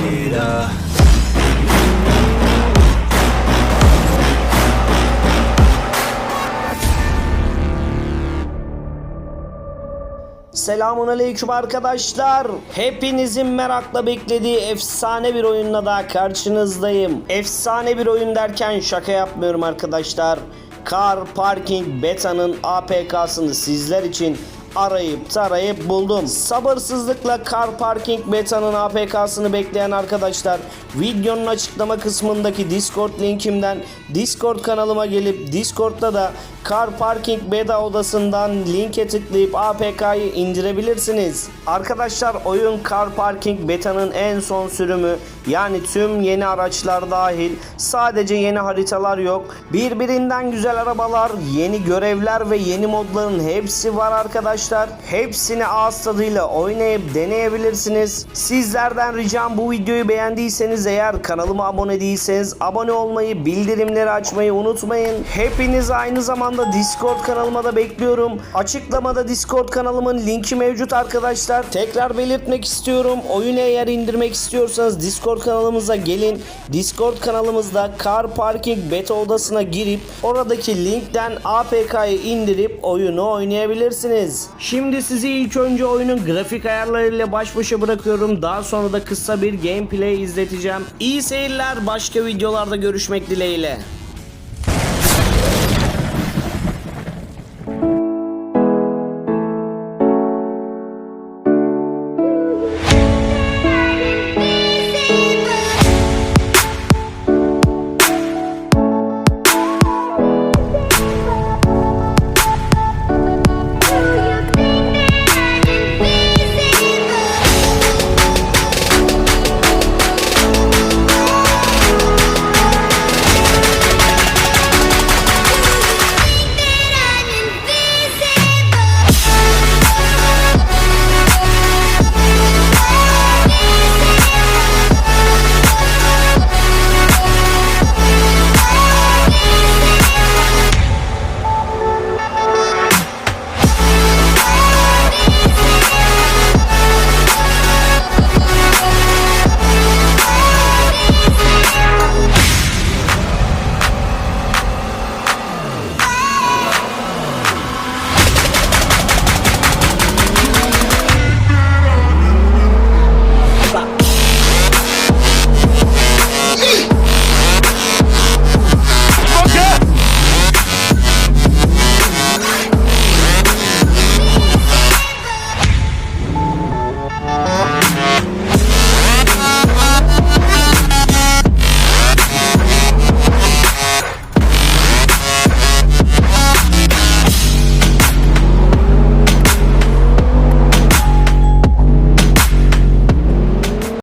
Kushida. Selamun aleyküm arkadaşlar. Hepinizin merakla beklediği efsane bir oyunla daha karşınızdayım. Efsane bir oyun derken şaka yapmıyorum arkadaşlar. Car Parking Beta'nın APK'sını sizler için arayıp tarayıp buldum. Sabırsızlıkla Car Parking Beta'nın APK'sını bekleyen arkadaşlar videonun açıklama kısmındaki Discord linkimden Discord kanalıma gelip Discord'da da Car Parking Beta odasından linke tıklayıp APK'yı indirebilirsiniz. Arkadaşlar oyun Car Parking Beta'nın en son sürümü yani tüm yeni araçlar dahil sadece yeni haritalar yok. Birbirinden güzel arabalar, yeni görevler ve yeni modların hepsi var arkadaşlar. Hepsini ağız tadıyla oynayıp deneyebilirsiniz. Sizlerden ricam bu videoyu beğendiyseniz eğer kanalıma abone değilseniz abone olmayı, bildirimleri açmayı unutmayın. Hepiniz aynı zamanda Discord kanalıma da bekliyorum. Açıklamada Discord kanalımın linki mevcut arkadaşlar. Tekrar belirtmek istiyorum. Oyunu eğer indirmek istiyorsanız Discord kanalımıza gelin. Discord kanalımızda Car Parking Beta odasına girip oradaki linkten APK'yı indirip oyunu oynayabilirsiniz. Şimdi sizi ilk önce oyunun grafik ayarlarıyla baş başa bırakıyorum. Daha sonra da kısa bir gameplay izleteceğim. İyi seyirler. Başka videolarda görüşmek dileğiyle.